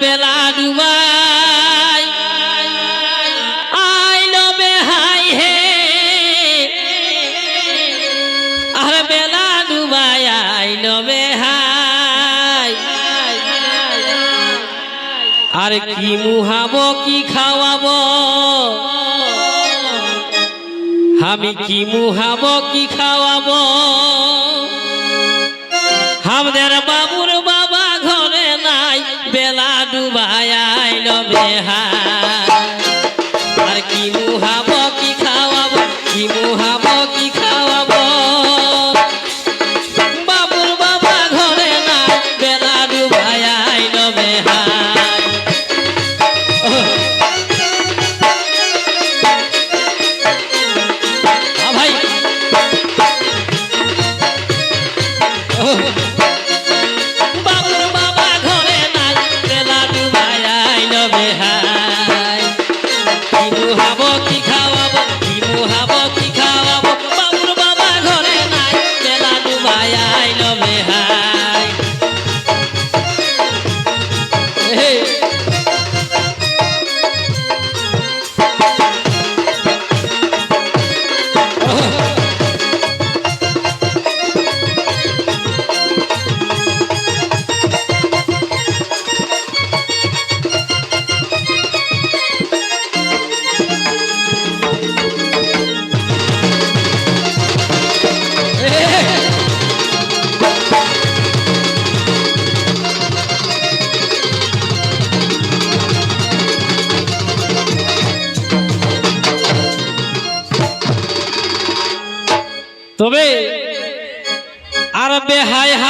বেলা ডুবাই। হে। আর বেলা আর কি মুহাবো, কি খাওয়াবো? আমি কি মুহাবো, কি খাওয়াবো? আমাদের বাবুর বেহা আর কি মুহাবো কি খাওয়াবো কি মুহাবো।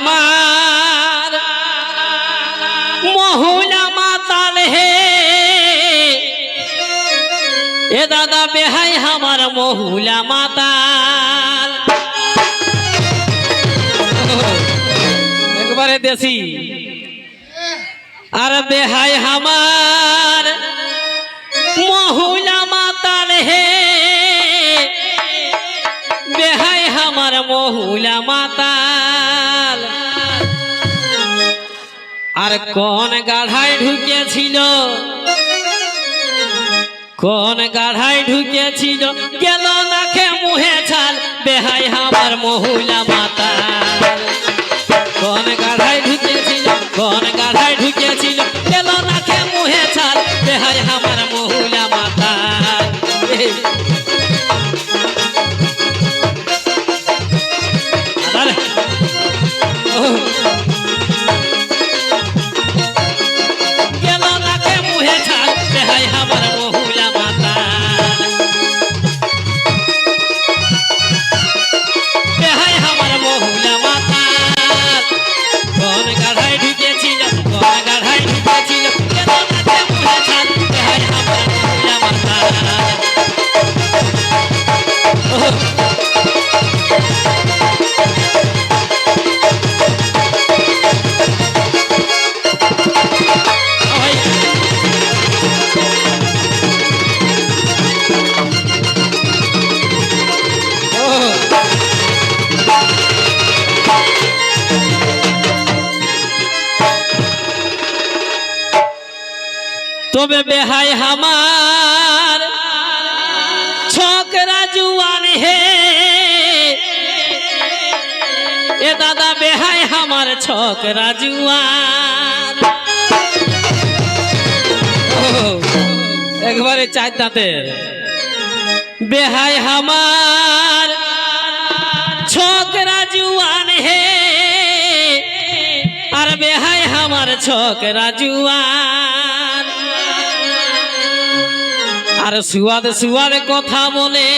বেহাই হামার মহুলা মাতাল হে। এ দাদা বেহাই হামার মহুলা মাতাল। একবারে দেশি। আর বেহাই হামার মহুলা মাতাল হে। বেহাই আমার মহুলা মাতাল। আর কোন গাঢ়ায় ঢুকেছিল? কোন গাঢ়ায় ঢুকেছিল? গেল নাকে মুহে ছাল? বেহাই আমার মহুলা মাতাল কোন গাঢ়ায় ঢুকেছিল? কোন গাঢ়ায় ঢুকেছিল? গেল নাকে মুহে ছাল? বেহাই আমার মহুলা মাতাল এই তবে বেহাই হামার। ছকরা জুয়ান হে। এ দাদা বেহাই হামার ছকরা জুয়ান। একবারে চার দাঁতের বেহাই হামার ছকরা জুয়ান হে। আর বেহাই হামার ছকরা জুয়ান। আর সুয়াদ সুয়াদ কথা বলে।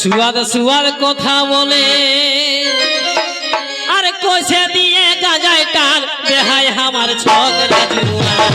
সুয়াদ সুয়াদ কথা বলে। আর কষে দিয়ে গাজায় টাল বেহাই আমার ছকরা জুয়ান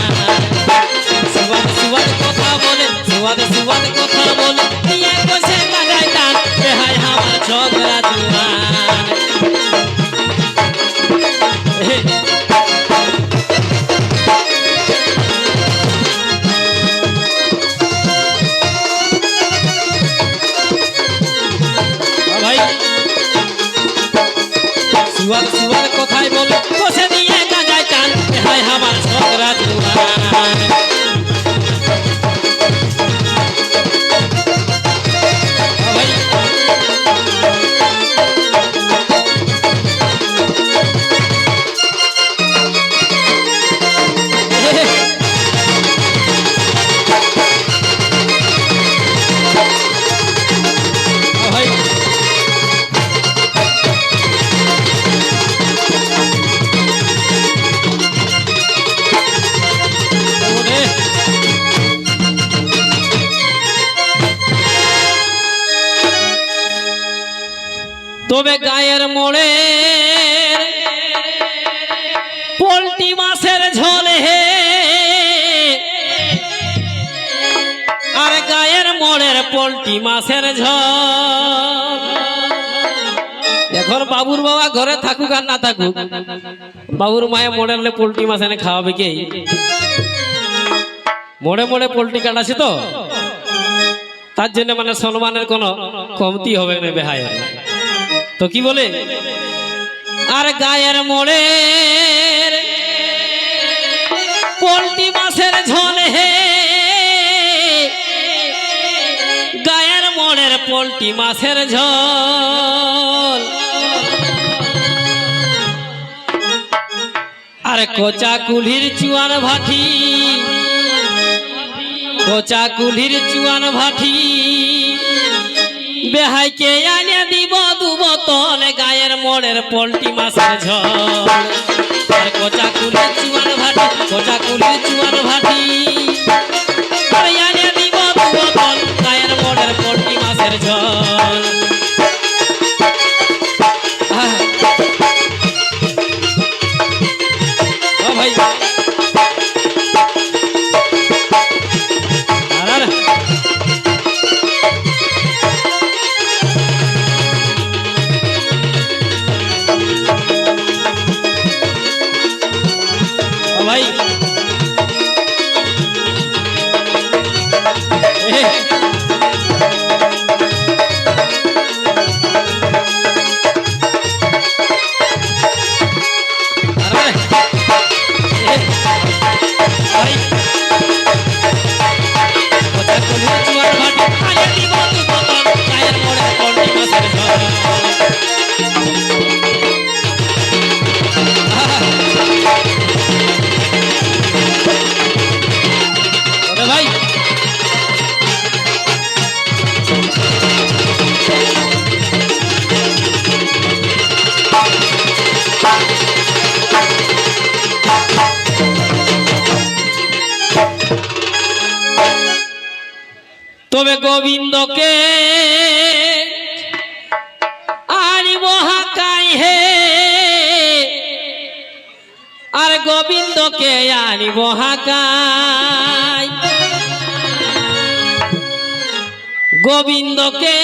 তবে গায়ের মোড়ে পোল্টি মাছের ঝোল হে। আর গায়ের মোড়ের পোল্টি মাছের ঝোল। এখন বাবুর বাবা ঘরে থাকুক আর না থাকুক, বাবুর মায়ে মোড়েরলে পোল্ট্রি মাছ এনে খাওয়াবে কে? মোড়ে মোড়ে পোল্ট্রি কাটাছে তো? তার জন্য মানে সম্মানের কোনো কমতি হবে না বেহায় তো কি বলে? আর গায়ের মোড়ে পোল্ট্রি মাছের ঝোল গায়ের মোড়ের পোল্ট্রি মাছের ঝোল। আর কোচা কুলির চুয়ান ভাটি কোচা কুলির চুয়ান ভাটি বেহাইকে আনে দিব বোতল, গায়ের মোড়ের পোল্টি মাছের ঝোল। আর কোচা কুলে চুয়ার ভাটি কোচা কুলে চুয়ার ভাটি। তবে গোবিন্দকে আনিব হাকাই হে। আর গোবিন্দকে আনিব হাকাই গোবিন্দকে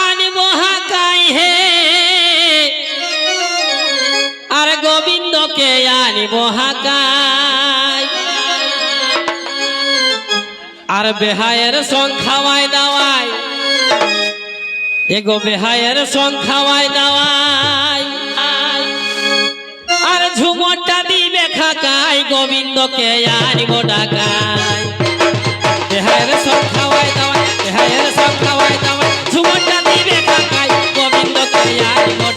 আনিব হাকাই হে। আর গোবিন্দকে আনিব হাকাই আর বেহায়ের সং খাওয়াই দাওয়াই এগো বেহায়ের সং খাওয়াই দাওয়াই আর ঝুমরটা দিবে খাকাই, গোবিন্দকে আনিব ডাকাই। বেহায়ের সং খাওয়াই দাওয়াই বেহায়ের সং খাওয়াই দাওয়াই ঝুমরটা দিবে খাকাই, গোবিন্দকে আনিব ডাকাই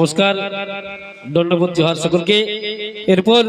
নমস্কার দণ্ডপতি হওয়ার সকলকে। এরপর